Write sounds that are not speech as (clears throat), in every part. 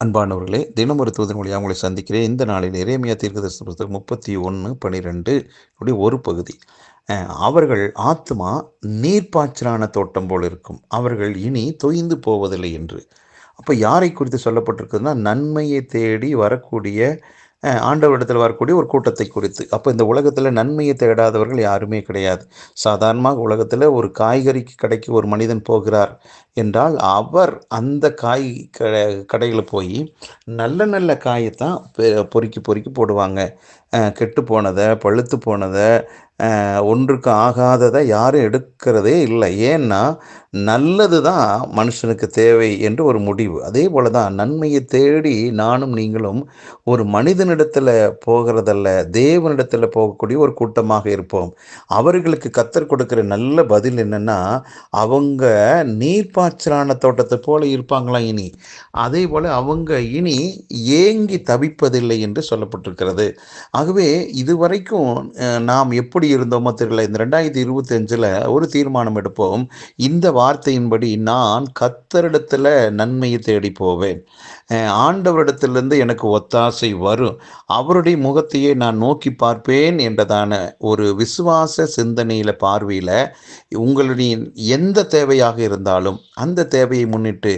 அன்பானவர்களே தினம் ஒரு தூதன் மொழியாக உங்களை சந்திக்கிறேன். இந்த நாளில் இறைமையா தீர்க்கதரிசன புத்தகம் முப்பத்தி ஒன்று பனிரெண்டு ஒரு பகுதி. அவர்கள் ஆத்மா நீர்ப்பாய்ச்சலான தோட்டம் போல் இருக்கும். அவர்கள் இனி தொய்ந்து போவதில்லை என்று. அப்போ யாரை குறித்து சொல்லப்பட்டிருக்குதுன்னா நன்மையை தேடி வரக்கூடிய ஆண்டவரிடத்தில் வரக்கூடிய ஒரு கூட்டத்தை குறித்து. அப்போ இந்த உலகத்தில் நன்மையை தேடாதவர்கள் யாருமே கிடையாது. சாதாரணமாக உலகத்தில் ஒரு காய்கறி கடைக்கு ஒரு மனிதன் போகிறார். என்றால் அவர் அந்த காய் கடை கடையில் போய் நல்ல நல்ல காயைத்தான் பெ- பொறுக்கி பொறுக்கி போடுவாங்க. கெட்டு போனதை பழுத்து போனதை ஒன்றுக்கு ஆகாததை யாரும் எடுக்கிறதே இல்லை. ஏன்னா நல்லது தான் மனுஷனுக்கு தேவை என்று ஒரு முடிவு. அதே போல தான் நன்மையை தேடி நானும் நீங்களும் ஒரு மனிதனிடத்தில் போகிறதல்ல தேவனிடத்தில் போகக்கூடிய ஒரு கூட்டமாக இருப்போம். அவர்களுக்கு கத்தர் கொடுக்குற நல்ல பதில் என்னென்னா அவங்க நீர்ப்பாய்ச்சலான தோட்டத்தை போல இருப்பாங்களாம் இனி? அதே போல் அவங்க இனி ஏங்கி தவிப்பதில்லை என்று சொல்லப்பட்டிருக்கிறது. ஆகவே இதுவரைக்கும் நாம் எப்படி இருந்தோமோ தெரியல. இந்த ரெண்டாயிரத்தி இருபத்தி அஞ்சில் ஒரு தீர்மானம் எடுப்போம். இந்த வார்த்தையின்படி நான் கத்தரிடத்தில் நன்மையை தேடி போவேன். ஆண்டவரிடத்திலிருந்து எனக்கு ஒத்தாசை வரும். அவருடைய முகத்தையே நான் நோக்கி பார்ப்பேன் என்றதான ஒரு விசுவாச சிந்தனையில் பார்வையில் உங்களுடைய எந்த தேவையாக இருந்தாலும் அந்த தேவையை முன்னிட்டு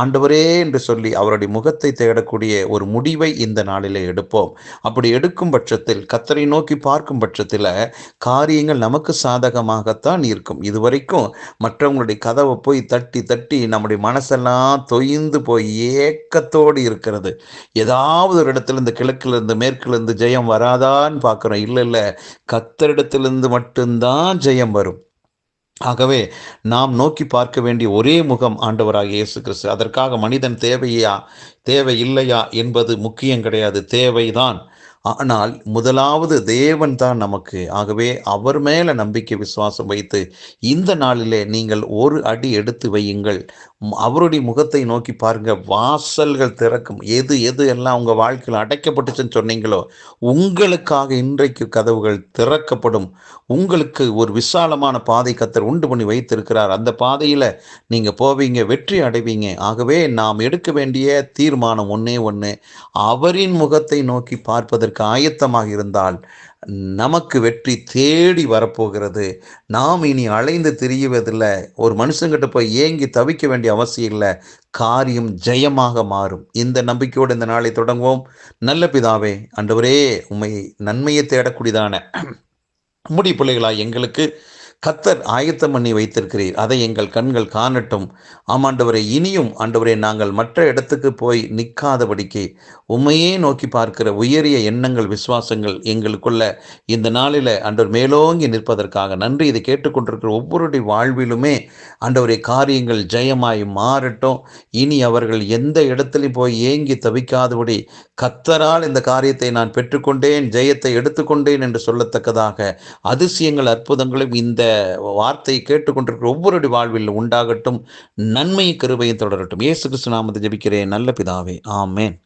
ஆண்டவரே என்று சொல்லி அவருடைய முகத்தை தேடக்கூடிய ஒரு முடிவை இந்த நாளிலே எடுப்போம். அப்படி எடுக்கும் பட்சத்தில் கத்தரை நோக்கி பார்க்கும் பட்சத்தில் காரியங்கள் நமக்கு சாதகமாகத்தான் இருக்கும். இதுவரைக்கும் மற்றவங்களுடைய கதவை போய் தட்டி தட்டி நம்முடைய மனசெல்லாம் தொய்ந்து போய் ஏக்கத்தோடு இருக்கிறது. ஏதாவது ஒரு இடத்துல இந்த கிழக்குல இருந்து ஜெயம் வராதான்னு பார்க்குறோம். இல்லை இல்லை கத்தரிடத்திலிருந்து மட்டும்தான் ஜெயம் வரும். ஆகவே நாம் நோக்கி பார்க்க வேண்டிய ஒரே முகம் ஆண்டவராக இயேசு கிறிஸ்து. அதற்காக மனிதன் தேவையா தேவை இல்லையா என்பது முக்கியம் கிடையாது. தேவைதான். ஆனால் முதலாவது தேவன் தான் நமக்கு. ஆகவே அவர் மேல நம்பிக்கை விசுவாசம் வைத்து இந்த நாளிலே நீங்கள் ஒரு அடி எடுத்து வையுங்கள். அவருடைய முகத்தை நோக்கி பாருங்க. வாசல்கள் திறக்கும். எது எது எல்லாம் உங்க வாழ்க்கையில் அடைக்கப்பட்டுச்சுன்னு சொன்னீங்களோ உங்களுக்காக இன்றைக்கு கதவுகள் திறக்கப்படும். உங்களுக்கு ஒரு விசாலமான பாதை கத்தர் உண்டு பண்ணி வைத்திருக்கிறார். அந்த பாதையில நீங்க போவீங்க வெற்றி அடைவீங்க. ஆகவே நாம் எடுக்க வேண்டிய தீர்மானம் ஒன்றே ஒன்று அவரின் முகத்தை நோக்கி பார்ப்பதற்கு ஆயத்தமாக இருந்தால் நமக்கு வெற்றி தேடி வரப்போகிறது. நாம் இனி அலைந்து திரியுவதில்லை. ஒரு மனுஷங்கிட்ட போய் ஏங்கி தவிக்க வேண்டிய அவசியம் இல்லை. காரியம் ஜெயமாக மாறும். இந்த நம்பிக்கையோடு இந்த நாளை தொடங்குவோம். நல்ல பிதாவே ஆண்டவரே உண்மை நன்மையை தேடக்கூடியதான (clears throat) முடி பிள்ளைகளா எங்களுக்கு கத்தர் ஆயத்தம் பண்ணி வைத்திருக்கிறீர். அதை எங்கள் கண்கள் காணட்டும். ஆமாண்டவரை இனியும் ஆண்டவரே நாங்கள் மற்ற இடத்துக்கு போய் நிற்காதபடிக்கு உண்மையே நோக்கி பார்க்கிற உயரிய எண்ணங்கள் விசுவாசங்கள் எங்களுக்குள்ள இந்த நாளில் ஆண்டவர் மேலோங்கி நிற்பதற்காக நன்றி. இதை கேட்டுக்கொண்டிருக்கிற ஒவ்வொருடைய வாழ்விலுமே ஆண்டவரே காரியங்கள் ஜெயமாய் மாறட்டும். இனி அவர்கள் எந்த இடத்துலையும் போய் ஏங்கி தவிக்காதபடி கத்தரால் இந்த காரியத்தை நான் பெற்றுக்கொண்டேன் ஜெயத்தை எடுத்துக்கொண்டேன் என்று சொல்லத்தக்கதாக அதிசயங்கள் அற்புதங்களும் இந்த வார்த்தையை கேட்டுக்கொண்டிருக்கிற ஒவ்வொருடைய வாழ்வில் உண்டாகட்டும். நன்மை கருவையும் தொடரட்டும். இயேசு கிறிஸ்து நாமத்தை ஜபிக்கிறேன். நல்ல பிதாவே ஆமேன்.